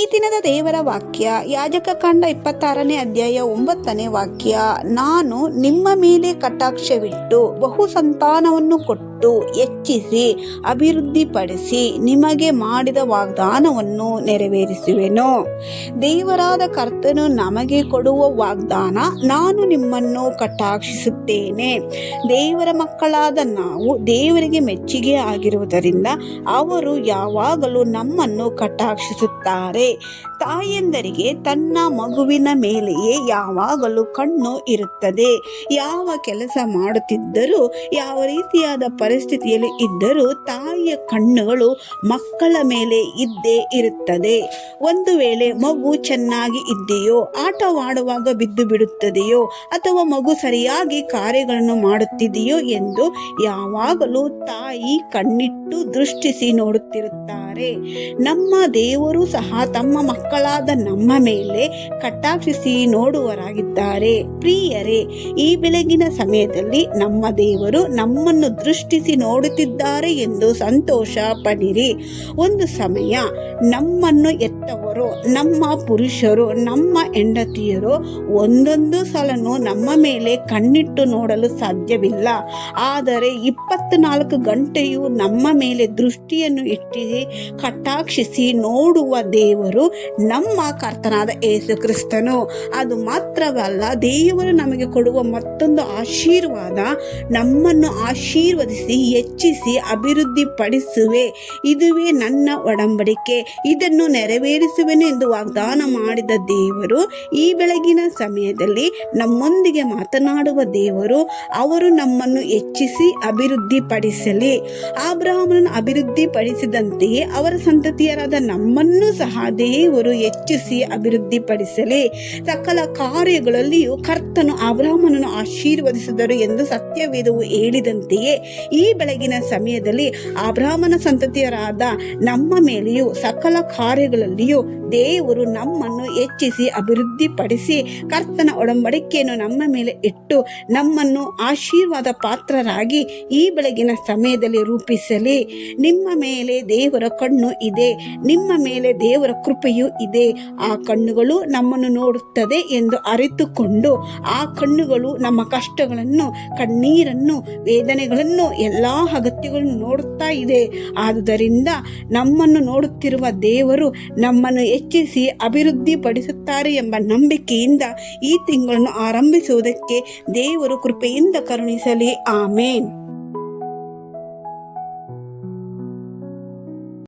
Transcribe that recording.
ಈ ದಿನದ ದೇವರ ವಾಕ್ಯ, ಯಾಜಕ ಕಾಂಡ ಇಪ್ಪತ್ತಾರನೇ ಅಧ್ಯಾಯ ಒಂಬತ್ತನೇ ವಾಕ್ಯ, ನಾನು ನಿಮ್ಮ ಮೇಲೆ ಕಟಾಕ್ಷವಿಟ್ಟು ಬಹು ಸಂತಾನವನ್ನು ಕೊಟ್ಟು ಹೆಚ್ಚಿಸಿ ಅಭಿವೃದ್ಧಿಪಡಿಸಿ ನಿಮಗೆ ಮಾಡಿದ ವಾಗ್ದಾನವನ್ನು ನೆರವೇರಿಸುವೆನು. ದೇವರಾದ ಕರ್ತನು ನಮಗೆ ಕೊಡುವ ವಾಗ್ದಾನ ನಾನು ನಿಮ್ಮನ್ನು ಕಟಾಕ್ಷಿಸುತ್ತೇನೆ. ದೇವರ ಮಕ್ಕಳಾದ ನಾವು ದೇವರಿಗೆ ಮೆಚ್ಚುಗೆ ಆಗಿರುವುದರಿಂದ ಅವರು ಯಾವಾಗಲೂ ನಮ್ಮನ್ನು ಕಟಾಕ್ಷಿಸುತ್ತಾರೆ. ತಾಯಂದರಿಗೆ ತನ್ನ ಮಗುವಿನ ಮೇಲೆಯೇ ಯಾವಾಗಲೂ ಕಣ್ಣು ಇರುತ್ತದೆ. ಯಾವ ಕೆಲಸ ಮಾಡುತ್ತಿದ್ದರೂ ಯಾವ ರೀತಿಯಾದ ಪರಿಸ್ಥಿತಿಯಲ್ಲಿ ಇದ್ದರೂ ತಾಯಿಯ ಕಣ್ಣುಗಳು ಮಕ್ಕಳ ಮೇಲೆ ಇದ್ದೇ ಇರುತ್ತದೆ. ಒಂದು ವೇಳೆ ಮಗು ಚೆನ್ನಾಗಿ ಇದ್ದೆಯೋ, ಆಟವಾಡುವಾಗ ಬಿದ್ದು ಬಿಡುತ್ತದೆಯೋ, ಅಥವಾ ಮಗು ಸರಿಯಾಗಿ ಕಾರ್ಯಗಳನ್ನು ಮಾಡುತ್ತಿದೆಯೋ ಎಂದು ಯಾವಾಗಲೂ ತಾಯಿ ಕಣ್ಣಿಟ್ಟು ದೃಷ್ಟಿಸಿ ನೋಡುತ್ತಿರುತ್ತಾರೆ. ನಮ್ಮ ದೇವರು ಸಹ ತಮ್ಮ ಮಕ್ಕಳಾದ ನಮ್ಮ ಮೇಲೆ ಕಟಾಕ್ಷಿಸಿ ನೋಡುವರಾಗಿದ್ದಾರೆ ಪ್ರಿಯರೇ, ಈ ಬೆಳಗಿನ ಸಮಯದಲ್ಲಿ ನಮ್ಮ ದೇವರು ನಮ್ಮನ್ನು ದೃಷ್ಟಿಸಿ ನೋಡುತ್ತಿದ್ದಾರೆ ಎಂದು ಸಂತೋಷ ಪಡಿರಿ. ಒಂದು ಸಮಯ ನಮ್ಮನ್ನು ಎತ್ತವರು, ನಮ್ಮ ಪುರುಷರು, ನಮ್ಮ ಹೆಂಡತಿಯರು ಒಂದೊಂದು ಸಲನು ನಮ್ಮ ಮೇಲೆ ಕಣ್ಣಿಟ್ಟು ನೋಡಲು ಸಾಧ್ಯವಿಲ್ಲ. ಆದರೆ ಇಪ್ಪತ್ನಾಲ್ಕು ಗಂಟೆಯೂ ನಮ್ಮ ಮೇಲೆ ದೃಷ್ಟಿಯನ್ನು ಇಟ್ಟಿ ಕಟಾಕ್ಷಿಸಿ ನೋಡುವ ದೇವರು ನಮ್ಮ ಕರ್ತನಾದ ಏಸು ಕ್ರಿಸ್ತನು ಅದು ಮಾತ್ರವಲ್ಲ, ದೇವರು ನಮಗೆ ಕೊಡುವ ಮತ್ತೊಂದು ಆಶೀರ್ವಾದ ನಮ್ಮನ್ನು ಆಶೀರ್ವದಿಸಿ, ಹೆಚ್ಚಿಸಿ ಅಭಿವೃದ್ಧಿ ಪಡಿಸುವೆ. ಇದುವೇ ನನ್ನ ಒಡಂಬಡಿಕೆ. ಇದನ್ನು ನೆರವೇರಿಸುವೆನು ಎಂದು ವಾಗ್ದಾನ ಮಾಡಿದ ದೇವರು ಈ ಬೆಳಗಿನ ಸಮಯದಲ್ಲಿ ನಮ್ಮೊಂದಿಗೆ ಮಾತನಾಡುವ ದೇವರು ಅವರು ನಮ್ಮನ್ನು ಹೆಚ್ಚಿಸಿ ಅಭಿವೃದ್ಧಿಪಡಿಸಲಿ. ಪಡಿಸಲಿ ಅಭಿವೃದ್ಧಿಪಡಿಸಿದಂತೆಯೇ ಅಭಿವೃದ್ಧಿ ಪಡಿಸಿದಂತೆಯೇ ಅವರ ಸಂತತಿಯರಾದ ನಮ್ಮನ್ನು ಸಹ ದೇವರು ಹೆಚ್ಚಿಸಿ ಅಭಿವೃದ್ಧಿಪಡಿಸಲಿ. ಸಕಲ ಕಾರ್ಯಗಳಲ್ಲಿಯೂ ಕರ್ತನು ಅಬ್ರಾಹ್ಮನನ್ನು ಆಶೀರ್ವದಿಸಿದರು ಎಂದು ಸತ್ಯವೇದವು ಹೇಳಿದಂತೆಯೇ ಈ ಬೆಳಗಿನ ಸಮಯದಲ್ಲಿ ಅಬ್ರಾಹ್ಮನ ಸಂತತಿಯರಾದ ನಮ್ಮ ಮೇಲೆಯೂ ಸಕಲ ಕಾರ್ಯಗಳಲ್ಲಿಯೂ ದೇವರು ನಮ್ಮನ್ನು ಹೆಚ್ಚಿಸಿ ಅಭಿವೃದ್ಧಿಪಡಿಸಿ ಕರ್ತನ ಒಡಂಬಡಿಕೆಯನ್ನು ನಮ್ಮ ಮೇಲೆ ಇಟ್ಟು ನಮ್ಮನ್ನು ಆಶೀರ್ವಾದ ಪಾತ್ರರಾಗಿ ಈ ಬೆಳಗಿನ ಸಮಯದಲ್ಲಿ ರೂಪಿಸಲಿ. ನಿಮ್ಮ ಮೇಲೆ ದೇವರ ಕಣ್ಣು ಇದೆ. ನಿಮ್ಮ ಮೇಲೆ ದೇವರ ಕೃಪೆಯೂ ಇದೆ. ಆ ಕಣ್ಣುಗಳು ನಮ್ಮನ್ನು ನೋಡುತ್ತದೆ ಎಂದು ಅರಿತುಕೊಂಡು ಆ ಕಣ್ಣುಗಳು ನಮ್ಮ ಕಷ್ಟಗಳನ್ನು, ಕಣ್ಣೀರನ್ನು, ವೇದನೆಗಳನ್ನು, ಎಲ್ಲ ಅಗತ್ಯಗಳನ್ನು ನೋಡುತ್ತಾ ಇದೆ. ಆದುದರಿಂದ ನಮ್ಮನ್ನು ನೋಡುತ್ತಿರುವ ದೇವರು ನಮ್ಮನ್ನು ಹೆಚ್ಚಿಸಿ ಅಭಿವೃದ್ಧಿಪಡಿಸುತ್ತಾರೆ ಎಂಬ ನಂಬಿಕೆಯಿಂದ ಈ ತಿಂಗಳನ್ನು ಆರಂಭಿಸುವುದಕ್ಕೆ ದೇವರು ಕೃಪೆಯಿಂದ ಕರುಣಿಸಲಿ. ಆಮೇನ್.